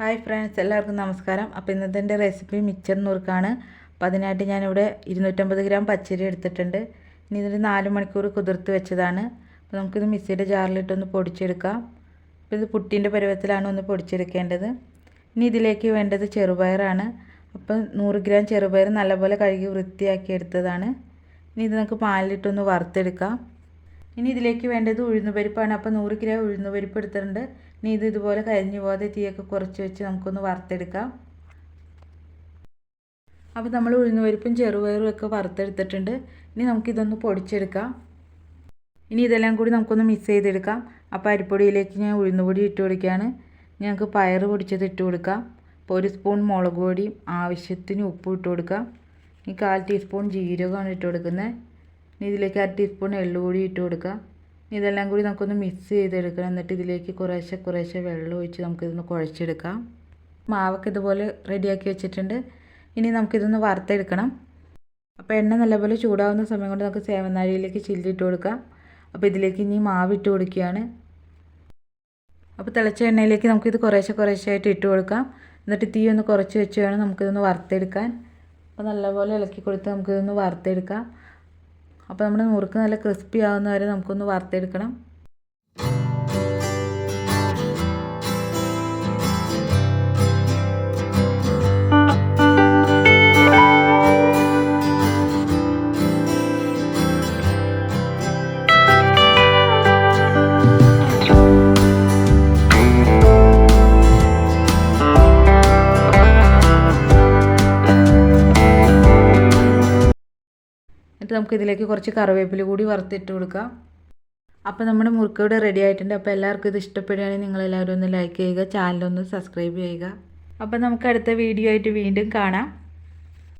Hi friends എല്ലാവർക്കും നമസ്കാരം. അപ്പോൾ ഇന്നത്തെ എന്റെ റെസിപ്പി മിച്ചർ നുറുക്കാണ് അപ്പോൾ അതിനായിട്ട് ഞാനിവിടെ ഇരുന്നൂറ്റമ്പത് ഗ്രാം പച്ചരി എടുത്തിട്ടുണ്ട്. ഇനി ഇതൊരു നാല് മണിക്കൂർ കുതിർത്ത് വെച്ചതാണ്. അപ്പോൾ നമുക്കിത് മിക്സിയുടെ ജാറിലിട്ടൊന്ന് പൊടിച്ചെടുക്കാം. അപ്പോൾ ഇത് പുട്ടിന്റെ പരുവത്തിലാണ് ഒന്ന് പൊടിച്ചെടുക്കേണ്ടത്. ഇനി ഇതിലേക്ക് വേണ്ടത് ചെറുപയറാണ്. അപ്പം നൂറ് ഗ്രാം ചെറുപയർ നല്ലപോലെ കഴുകി വൃത്തിയാക്കി എടുത്തതാണ്. ഇനി ഇത് നമുക്ക് പാലിലിട്ടൊന്ന് വറുത്തെടുക്കാം. ഇനി ഇതിലേക്ക് വേണ്ടത് ഉഴുന്നുപരിപ്പാണ്. അപ്പോൾ നൂറ് ഗ്രാം ഉഴുന്നുപരിപ്പ് എടുത്തിട്ടുണ്ട്. ഇനി ഇത് ഇതുപോലെ കരിഞ്ഞു പോകാതെ തീയൊക്കെ കുറച്ച് വെച്ച് നമുക്കൊന്ന് വറുത്തെടുക്കാം. അപ്പോൾ നമ്മൾ ഉഴുന്നുപരിപ്പും ചെറുപയറും ഒക്കെ വറുത്തെടുത്തിട്ടുണ്ട്. ഇനി നമുക്കിതൊന്ന് പൊടിച്ചെടുക്കാം. ഇനി ഇതെല്ലാം കൂടി നമുക്കൊന്ന് മിക്സ് ചെയ്തെടുക്കാം. അപ്പോൾ അരിപ്പൊടിയിലേക്ക് ഞാൻ ഉഴുന്നുപൊടി ഇട്ട് കൊടുക്കുകയാണ്. ഞങ്ങൾക്ക് പയർ പൊടിച്ചത് ഇട്ട് കൊടുക്കാം. അപ്പോൾ ഒരു സ്പൂൺ മുളക് പൊടിയും ആവശ്യത്തിന് ഉപ്പും ഇട്ട് കൊടുക്കാം. ഈ കാൽ ടീസ്പൂൺ ജീരകമാണ് ഇട്ട് കൊടുക്കുന്നത്. ഇനി ഇതിലേക്ക് അര ടീസ്പൂൺ എള്ളു കൂടി ഇട്ട് കൊടുക്കുക. ഇതെല്ലാം കൂടി നമുക്കൊന്ന് മിക്സ് ചെയ്തെടുക്കണം. എന്നിട്ട് ഇതിലേക്ക് കുറേശ്ശെ കുറേശ്ശെ വെള്ളം ഒഴിച്ച് നമുക്കിതൊന്ന് കുഴച്ചെടുക്കാം. മാവൊക്കെ ഇതുപോലെ റെഡിയാക്കി വെച്ചിട്ടുണ്ട്. ഇനി നമുക്കിതൊന്ന് വറുത്തെടുക്കണം. അപ്പോൾ എണ്ണ നല്ലപോലെ ചൂടാവുന്ന സമയം കൊണ്ട് നമുക്ക് സേവനാഴിയിലേക്ക് ചില്ലിട്ട് കൊടുക്കാം. അപ്പോൾ ഇതിലേക്ക് ഇനി മാവ് ഇട്ട് കൊടുക്കുകയാണ്. അപ്പോൾ തിളച്ച എണ്ണയിലേക്ക് നമുക്കിത് കുറേശ്ശെ കുറേശ്ശെ ആയിട്ട് ഇട്ട് കൊടുക്കാം. എന്നിട്ട് തീ ഒന്ന് കുറച്ച് വെച്ച് വേണം നമുക്കിതൊന്ന് വറുത്തെടുക്കാൻ. അപ്പോൾ നല്ലപോലെ ഇളക്കി കൊടുത്ത് നമുക്കിതൊന്ന് വറുത്തെടുക്കാം. അപ്പോൾ നമ്മുടെ മുറുക്ക് നല്ല ക്രിസ്പി ആവുന്നവരെ നമുക്കൊന്ന് വറുത്തെടുക്കണം. എന്നിട്ട് നമുക്ക് ഇതിലേക്ക് കുറച്ച് കറിവേപ്പില കൂടി വറുത്തിട്ട് കൊടുക്കാം. അപ്പോൾ നമ്മുടെ മുറുക്ക് ഇവിടെ റെഡി ആയിട്ടുണ്ട്. അപ്പോൾ എല്ലാവർക്കും ഇത് ഇഷ്ടപ്പെടുകയാണെങ്കിൽ നിങ്ങളെല്ലാവരും ഒന്ന് ലൈക്ക് ചെയ്യുക ചാനലൊന്ന് സബ്സ്ക്രൈബ് ചെയ്യുക. അപ്പോൾ നമുക്ക് അടുത്ത വീഡിയോ ആയിട്ട് വീണ്ടും കാണാം.